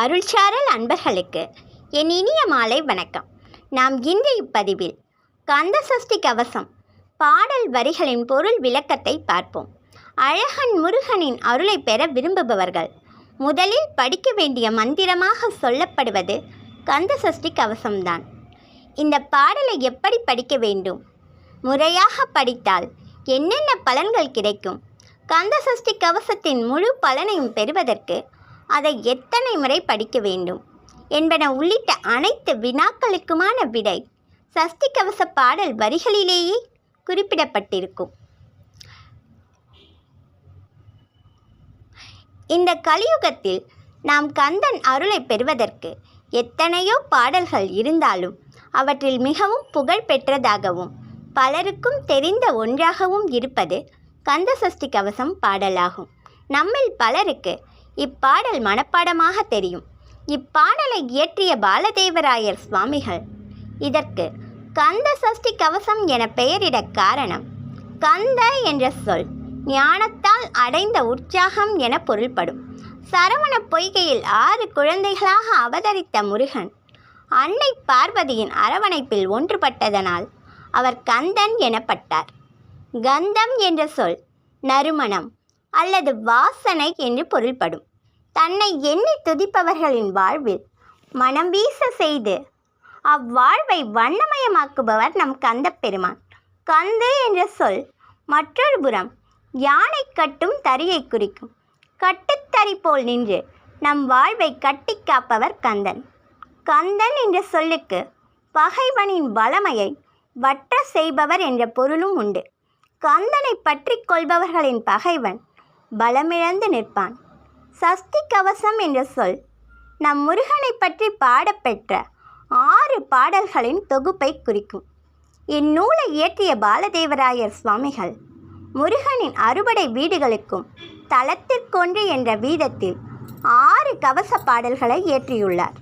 அருள்சாரல் அன்பர்களுக்கு என் இனிய மாலை வணக்கம். நாம் இன்று இப்பதிவில் கந்த சஷ்டி கவசம் பாடல் வரிகளின் பொருள் விளக்கத்தை பார்ப்போம். அழகன் முருகனின் அருளை பெற விரும்புபவர்கள் முதலில் படிக்க வேண்டிய மந்திரமாக சொல்லப்படுவது கந்த சஷ்டி கவசம்தான். இந்த பாடலை எப்படி படிக்க வேண்டும்? முறையாக படித்தால் என்னென்ன பலன்கள் கிடைக்கும்? கந்த சஷ்டி கவசத்தின் முழு பலனையும் பெறுவதற்கு அதை எத்தனை முறை படிக்க வேண்டும் என்பன உள்ளிட்ட அனைத்து வினாக்களுக்குமான விடை சஷ்டி கவச பாடல் வரிகளிலேயே குறிப்பிடப்பட்டிருக்கும். இந்த கலியுகத்தில் நாம் கந்தன் அருளை பெறுவதற்கு எத்தனையோ பாடல்கள் இருந்தாலும் அவற்றில் மிகவும் புகழ் பெற்றதாகவும் பலருக்கும் தெரிந்த ஒன்றாகவும் இருப்பது கந்த சஷ்டி கவசம் பாடலாகும். நம்மில் பலருக்கு இப்பாடல் மனப்பாடமாக தெரியும். இப்பாடலை இயற்றிய பாலதேவராயர் சுவாமிகள். இதற்கு கந்த சஷ்டி கவசம் என பெயரிட காரணம் கந்த என்ற சொல் ஞானத்தால் அடைந்த உற்சாகம் என பொருள்படும். சரவண பொய்கையில் ஆறு குழந்தைகளாக அவதரித்த முருகன் அன்னை பார்வதியின் அரவணைப்பில் ஒன்றுபட்டதனால் அவர் கந்தன் எனப்பட்டார். கந்தம் என்ற சொல் நறுமணம் அல்லது வாசனை என்று பொருள்படும். தன்னை எண்ணி துதிப்பவர்களின் வாழ்வில் மனம் வீச செய்து அவ்வாழ்வை வண்ணமயமாக்குபவர் நம் கந்தப் பெருமான் கந்து என்ற சொல் மற்றொரு புறம் யானை கட்டும் தறியை குறிக்கும். கட்டுத்தறி போல் நின்று நம் வாழ்வை கட்டி காப்பவர் கந்தன். கந்தன் என்ற சொல்லுக்கு பகைவனின் வளமையை வற்ற செய்பவர் என்ற பொருளும் உண்டு. கந்தனை பற்றி கொள்பவர்களின் பகைவன் பலமிழந்து நிற்பான். சஷ்டி கவசம் என்ற சொல். நம் முருகனை பற்றி பாடப்பெற்ற ஆறு பாடல்களின் தொகுப்பை குறிக்கும். இந்நூலை இயற்றிய பாலதேவராயர் சுவாமிகள் முருகனின் அறுபடை வீடுகளுக்கும் தளத்திற்கொன்று என்ற வீதத்தில் ஆறு கவச பாடல்களை இயற்றியுள்ளார்.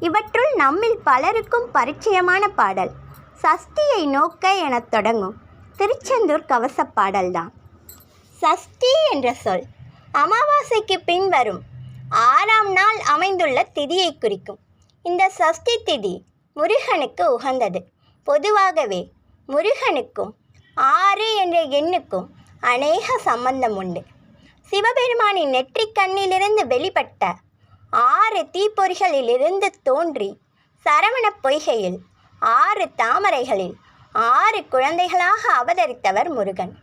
இவற்றுள் நம்மில் பலருக்கும் பரிச்சயமான பாடல் சஷ்டியை நோக்க எனத் தொடங்கும் திருச்செந்தூர் கவச பாடல்தான். சஷ்டி என்ற சொல் அமாவாசைக்கு பின் வரும். ஆறாம் நாள் அமைந்துள்ள திதியை குறிக்கும். இந்த சஷ்டி திதி முருகனுக்கு உகந்தது. பொதுவாகவே முருகனுக்கும் ஆறு என்ற எண்ணுக்கும் அநேக சம்பந்தம் உண்டு. சிவபெருமானின் நெற்றிக் கண்ணிலிருந்து வெளிப்பட்ட ஆறு தீப்பொறிகளிலிருந்து தோன்றி சரவணப் பொய்கையில் ஆறு தாமரைகளில் ஆறு குழந்தைகளாக அவதரித்தவர் முருகன்.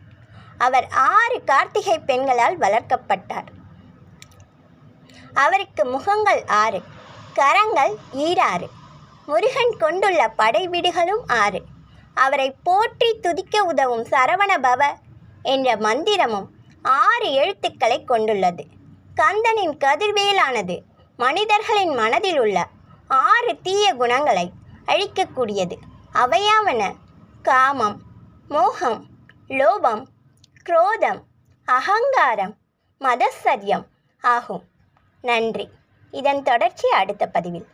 அவர் ஆறு கார்த்திகை பெண்களால் வளர்க்கப்பட்டார். அவருக்கு முகங்கள் ஆறு கரங்கள் ஈராறு முருகன் கொண்டுள்ள படை வீடுகளும் ஆறு. அவரை போற்றி துதிக்க உதவும் சரவண பவ என்ற மந்திரமும் ஆறு எழுத்துக்களை கொண்டுள்ளது. கந்தனின் கதிர்வேலானது மனிதர்களின் மனதில் உள்ள ஆறு தீய குணங்களை அழிக்கக்கூடியது. அவையாவன காமம் மோகம் லோபம் குரோதம் அகங்காரம் மதசரியம் ஆகும் நன்றி இதன் தொடர்ச்சி அடுத்த பதிவில்